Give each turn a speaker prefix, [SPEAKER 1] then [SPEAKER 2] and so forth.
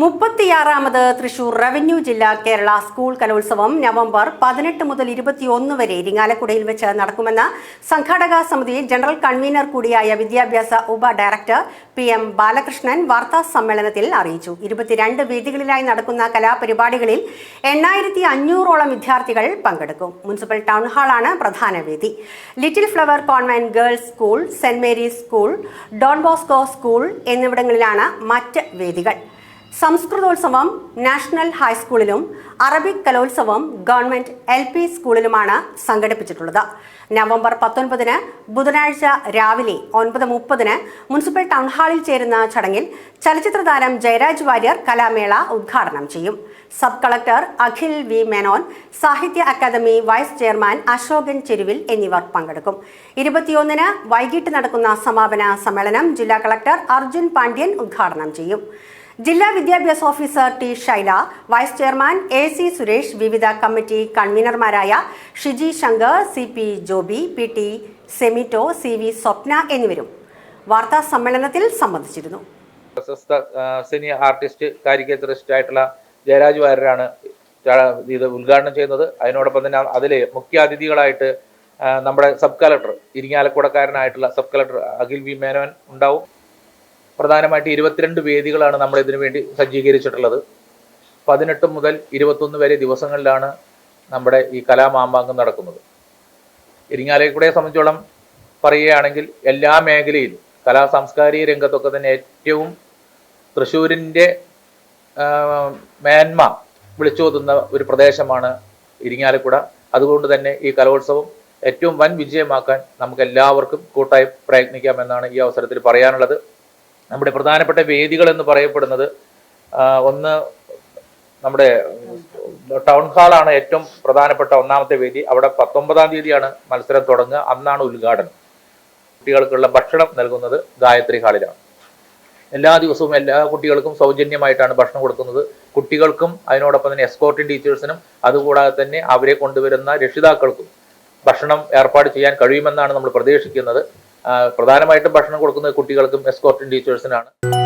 [SPEAKER 1] മുപ്പത്തിയാറാമത് Thrissur revenue ജില്ലാ Kerala school കലോത്സവം November പതിനെട്ട് മുതൽ ഇരുപത്തിയൊന്ന് വരെ ഇരിങ്ങാലക്കുടയിൽ വെച്ച് നടക്കുമെന്ന് സംഘാടക സമിതി ജനറൽ കൺവീനർ കൂടിയായ വിദ്യാഭ്യാസ ഉപ ഡയറക്ടർ പി എം ബാലകൃഷ്ണൻ വാർത്താ സമ്മേളനത്തിൽ അറിയിച്ചു. ഇരുപത്തിരണ്ട് വേദികളിലായി നടക്കുന്ന കലാപരിപാടികളിൽ എണ്ണായിരത്തി അഞ്ഞൂറോളം വിദ്യാർത്ഥികൾ പങ്കെടുക്കും. മുനിസിപ്പൽ ടൗൺ ഹാളാണ് പ്രധാന വേദി. Little flower convent girls school saint Mary's school Don Bosco school എന്നിവിടങ്ങളിലാണ് മറ്റ് വേദികൾ. സംസ്കൃതോത്സവം നാഷണൽ ഹൈസ്കൂളിലും അറബിക് കലോത്സവം ഗവൺമെന്റ് എൽ പി സ്കൂളിലുമാണ് സംഘടിപ്പിച്ചിട്ടുള്ളത്. നവംബർ പത്തൊൻപതിന് ബുധനാഴ്ച രാവിലെ ഒൻപത് മുപ്പതിന് മുനിസിപ്പൽ ടൗൺ ഹാളിൽ ചേരുന്ന ചടങ്ങിൽ ചലച്ചിത്ര താരം ജയരാജ് വാര്യർ കലാമേള ഉദ്ഘാടനം ചെയ്യും. Sub collector Akhil V Menon Sahitya Akademi vice chairman Ashokan Cheruvil എന്നിവർ പങ്കെടുക്കും. ഇരുപത്തിയൊന്നിന് വൈകിട്ട് നടക്കുന്ന സമാപന സമ്മേളനം ജില്ലാ കളക്ടർ അർജുൻ പാണ്ഡ്യൻ ഉദ്ഘാടനം ചെയ്യും. ജില്ലാ വിദ്യാഭ്യാസ officer T Shaila vice chairman A C Suresh വിവിധ committee കൺവീനർമാരായ Shiji Shankar C P Joby P T Semito C V Swapna എന്നിവരും വാർത്താ സമ്മേളനത്തിൽ സംബന്ധിച്ചിരുന്നു.
[SPEAKER 2] പ്രശസ്ത സിനി ആർട്ടിസ്റ്റ് കാരിക്കേച്ചറിസ്റ്റ് ആയിട്ടുള്ള ജയരാജ് വാര്യരാണ് ഇത് ഉദ്ഘാടനം ചെയ്യുന്നത്. അതിനോടൊപ്പം തന്നെ അതിലെ മുഖ്യ അതിഥികളായിട്ട് നമ്മുടെ sub collector ഇരിങ്ങാലക്കുടക്കാരനായിട്ടുള്ള sub collector Akhil V Menon ഉണ്ടാവും. പ്രധാനമായിട്ട് ഇരുപത്തിരണ്ട് വേദികളാണ് നമ്മൾ ഇതിനു വേണ്ടി സജ്ജീകരിച്ചിട്ടുള്ളത്. പതിനെട്ട് മുതൽ ഇരുപത്തൊന്ന് വരെ ദിവസങ്ങളിലാണ് നമ്മുടെ ഈ കലാമാമാങ്കം നടക്കുന്നത്. ഇരിങ്ങാലക്കുടയെ സംബന്ധിച്ചോളം പറയുകയാണെങ്കിൽ എല്ലാ മേഖലയിലും കലാ സാംസ്കാരിക രംഗത്തൊക്കെ തന്നെ ഏറ്റവും തൃശ്ശൂരിന്റെ മേന്മ വിളിച്ചോതുന്ന ഒരു പ്രദേശമാണ് ഇരിങ്ങാലക്കുട. അതുകൊണ്ട് തന്നെ ഈ കലോത്സവം ഏറ്റവും വൻ വിജയമാക്കാൻ നമുക്ക് എല്ലാവർക്കും കൂട്ടായി പ്രയത്നിക്കാമെന്നാണ് ഈ അവസരത്തിൽ പറയാനുള്ളത്. നമ്മുടെ പ്രധാനപ്പെട്ട വേദികൾ എന്ന് പറയപ്പെടുന്നത് ഒന്ന് നമ്മുടെ ടൗൺ ഹാളാണ് ഏറ്റവും പ്രധാനപ്പെട്ട ഒന്നാമത്തെ വേദി. അവിടെ പത്തൊമ്പതാം തീയതിയാണ് മത്സരം തുടങ്ങുക. അന്നാണ് ഉദ്ഘാടനം. കുട്ടികൾക്കുള്ള ഭക്ഷണം നൽകുന്നത് ഗായത്രി ഹാളിലാണ്. എല്ലാ ദിവസവും എല്ലാ കുട്ടികൾക്കും സൗജന്യമായിട്ടാണ് ഭക്ഷണം കൊടുക്കുന്നത്. കുട്ടികൾക്കും അതിനോടൊപ്പം തന്നെ എസ്കോർട്ടിംഗ് ടീച്ചേഴ്സിനും അതുകൂടാതെ തന്നെ അവരെ കൊണ്ടുവരുന്ന രക്ഷിതാക്കൾക്കും ഭക്ഷണം ഏർപ്പാട് ചെയ്യാൻ കഴിയുമെന്നാണ് നമ്മൾ പ്രതീക്ഷിക്കുന്നത്. പ്രധാനമായിട്ടും ഭക്ഷണം കൊടുക്കുന്നത് കുട്ടികൾക്കും എസ്കോർട്ടും ടീച്ചേഴ്സിനാണ്